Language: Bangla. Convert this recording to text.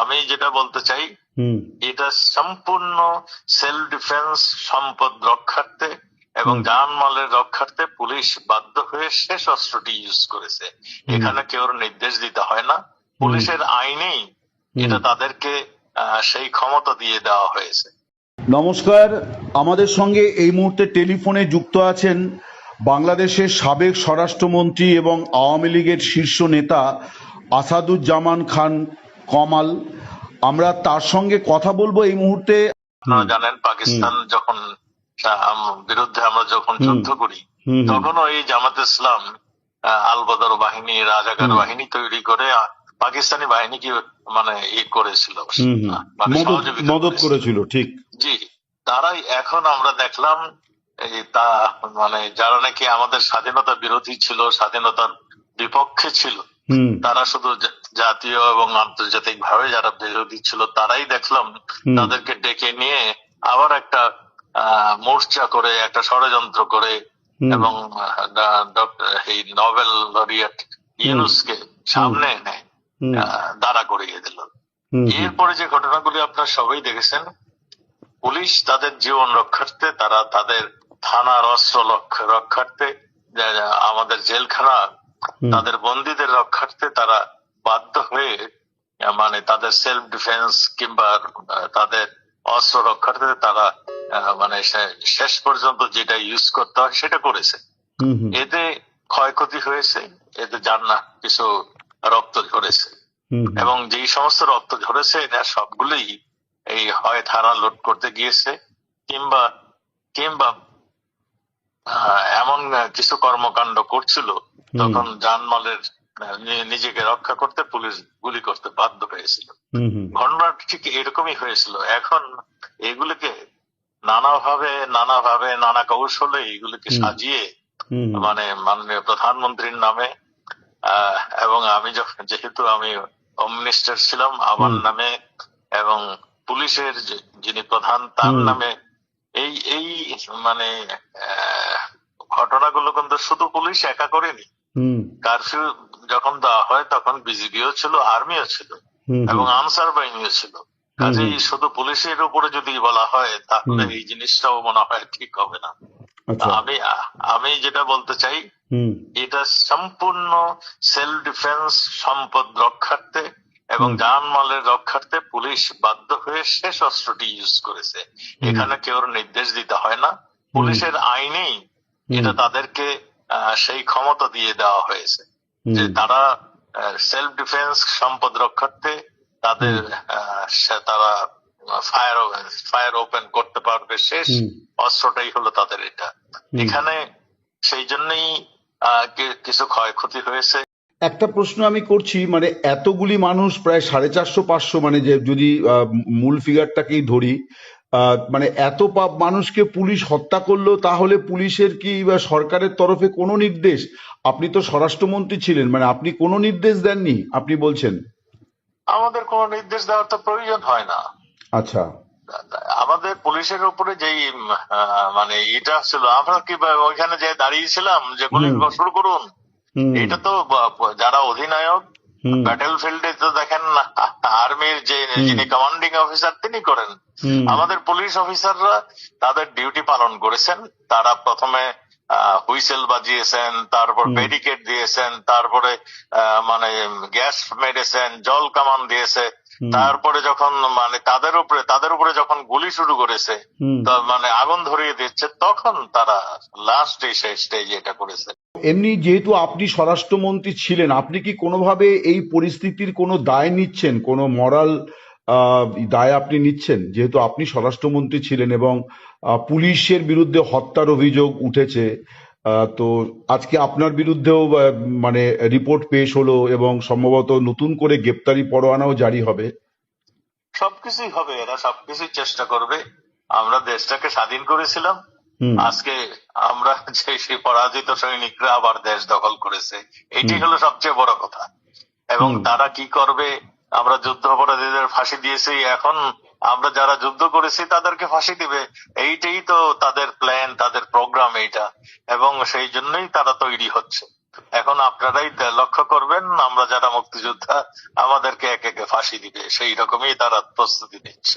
আমি যেটা বলতে চাই এটা সম্পূর্ণ সেলফ ডিফেন্স সম্পদ রক্ষার্থে এবং। জানমালের রক্ষার্থে পুলিশ বাধ্য হয়ে শেষ অস্ত্রটি ইউজ করেছে। এখানে কেউ নির্দেশ দিতে হয় না। পুলিশের আইনেই এটা তাদেরকে সেই ক্ষমতা দিয়ে দেওয়া হয়েছে। নমস্কার। আমাদের সঙ্গে এই মুহূর্তে টেলিফোনে যুক্ত আছেন বাংলাদেশের সাবেক স্বরাষ্ট্রমন্ত্রী এবং আওয়ামী লীগের শীর্ষ নেতা আসাদুজ্জামান খান কমাল। আমরা তার সঙ্গে কথা বলব এই মুহূর্তে। আপনারা জানেন পাকিস্তান যখন বিরুদ্ধে আমরা যখন যুদ্ধ করি। তখনও এই জামাত ইসলাম আহ, আল বাহিনী রাজাকার বাহিনী তৈরি করে পাকিস্তানি বাহিনীকে মানে ই করেছিল। মানে মদত করেছিল। ঠিক। জি তারাই এখন আমরা দেখলাম এই তা মানে যারা নাকি আমাদের স্বাধীনতা বিরোধী ছিল স্বাধীনতার বিপক্ষে ছিল তারা শুধু জাতীয় এবং আন্তর্জাতিক ভাবে যারা বিরোধী ছিল তারাই দেখলাম তাদেরকে ডেকে নিয়ে আবার একটা মোর্চা করে একটা ষড়যন্ত্র করে এবং এই লরিয়েট ইউনুসকে সামনে এনে দাঁড়া করিয়ে দিল। এরপরে যে ঘটনাগুলি আপনারা সবাই দেখেছেন পুলিশ তাদের জীবন রক্ষার্থে তারা তাদের থানার অস্ত্র রক্ষার্থে আমাদের জেলখানা তাদের বন্দীদের রক্ষার্থে তারা বাধ্য হয়ে মানে তাদের সেলফ ডিফেন্স কিংবা তাদের অস্ত্র রক্ষার্থে তারা মানে শেষ পর্যন্ত যেটা ইউজ করতে হয় সেটা করেছে। এতে ক্ষয়ক্ষতি হয়েছে এতে না কিছু রক্ত ঝরেছে। এবং যেই সমস্ত রক্ত ঝরেছে এটা সবগুলোই এই হয় ধারা লোড করতে গিয়েছে কিংবা কিংবা এমন কিছু কর্মকাণ্ড করছিল তখন জানমালের নি- নিজেকে রক্ষা করতে পুলিশ গুলি করতে বাধ্য হয়েছিল। ঘটনা ঠিক এরকমই হয়েছিল। এখন এগুলিকে নানাভাবে নানাভাবে নানা কৌশলে এগুলিকে সাজিয়ে। মানে মাননীয় প্রধানমন্ত্রীর নামে এবং আমি যখন যেহেতু আমি হোম মিনিস্টার ছিলাম আমার নামে এবং পুলিশের যিনি প্রধান তার নামে এই এই মানে ঘটনাগুলো কিন্তু শুধু পুলিশ একা করেনি। কারফিউ যখন দেওয়া হয় তখন বিজিবিও ছিল আর্মিও ছিল এবং আনসার বাহিনীও ছিল। কাজেই শুধু পুলিশের উপরে যদি বলা হয় তাহলে এই জিনিসটাও মনে হয় ঠিক হবে না। আচ্ছা। আমি আমি যেটা বলতে চাই এটা সম্পূর্ণ সেলফ ডিফেন্স সম্পদ রক্ষার্থে এবং। জানমালের রক্ষার্থে পুলিশ বাধ্য হয়ে শেষ অস্ত্রটি ইউজ করেছে। এখানে কেউ নির্দেশ দিতে হয় না। পুলিশের আইনেই এটা তাদেরকে আহ, সেই ক্ষমতা দিয়ে দেওয়া হয়েছে। যে তারা সেলফ ডিফেন্স সম্পদ রক্ষার্থে তাদের তারা ফায়ার ফায়ার ওপেন করতে পারবে শেষ অস্ত্রটাই হলো তাদের এটা। এখানে সেই জন্যই কিছু ক্ষয়ক্ষতি হয়েছে। একটা প্রশ্ন আমি করছি মানে এতগুলি মানুষ প্রায় সাড়ে চারশো পাঁচশো মানে যে যদি মূল ফিগারটাকেই ধরি মানে এত পাপ মানুষকে পুলিশ হত্যা করল তাহলে পুলিশের কি বা সরকারের তরফে কোনো নির্দেশ? আপনি তো স্বরাষ্ট্রমন্ত্রী ছিলেন মানে আপনি কোনো নির্দেশ দেননি আপনি বলছেন? আমাদের কোনো নির্দেশ দেওয়ার তো প্রয়োজন হয় না। আচ্ছা। আমাদের পুলিশের উপরে যেই মানে এটা ছিল আমরা কি ওইখানে যে দাঁড়িয়েছিলাম যে গুলি শুরু করুন এটা তো যারা অধিনায়ক ব্যাটেল ফিল্ডে তো দেখেন আর্মির যে যিনি কমান্ডিং অফিসার তিনি করেন। আমাদের পুলিশ অফিসাররা তাদের ডিউটি পালন করেছেন। তারা প্রথমে হুইসেল বাজিয়েছেন তারপর। ব্যারিকেড দিয়েছেন তারপরে আহ, মানে গ্যাস মেরেছেন জল কামান দিয়েছে। তারপরে যখন মানে তাদের উপরে তাদের উপরে যখন গুলি শুরু করেছে মানে আগুন ধরিয়ে দিচ্ছে তখন তারা লাস্ট স্টেজে এটা করেছে। এমনি যেহেতু আপনি স্বরাষ্ট্রমন্ত্রী ছিলেন, আপনি কি কোনোভাবে এই পরিস্থিতির কোনো দায় নিচ্ছেন? কোনো মরাল দায় আপনি নিচ্ছেন? যেহেতু আপনি স্বরাষ্ট্রমন্ত্রী ছিলেন এবং পুলিশের বিরুদ্ধে হত্যার অভিযোগ উঠেছে তো আজকে আপনার বিরুদ্ধেও মানে রিপোর্ট পেশ হলো এবং সম্ভবত নতুন করে গ্রেপ্তারি পরোয়ানাও জারি হবে। সবকিছুই হবে, এরা সবকিছুই চেষ্টা করবে। আমরা দেশটাকে স্বাধীন করেছিলাম। আজকে আমরা যে সেই পরাজিত সৈনিকরা আবার দেশ দখল করেছে এটি হলো সবচেয়ে বড় কথা। এবং তারা কি করবে? আমরা যুদ্ধ অপরাধীদের ফাঁসি দিয়েছি এখন আমরা যারা যুদ্ধ করেছি তাদেরকে ফাঁসি দিবে। এইটাই তো তাদের প্ল্যান তাদের প্রোগ্রাম এইটা। এবং সেই জন্যই তারা তৈরি হচ্ছে। এখন আপনারাই লক্ষ্য করবেন আমরা যারা মুক্তিযোদ্ধা আমাদেরকে একে একে ফাঁসি দিবে। সেই রকমই তারা প্রস্তুতি নিচ্ছে।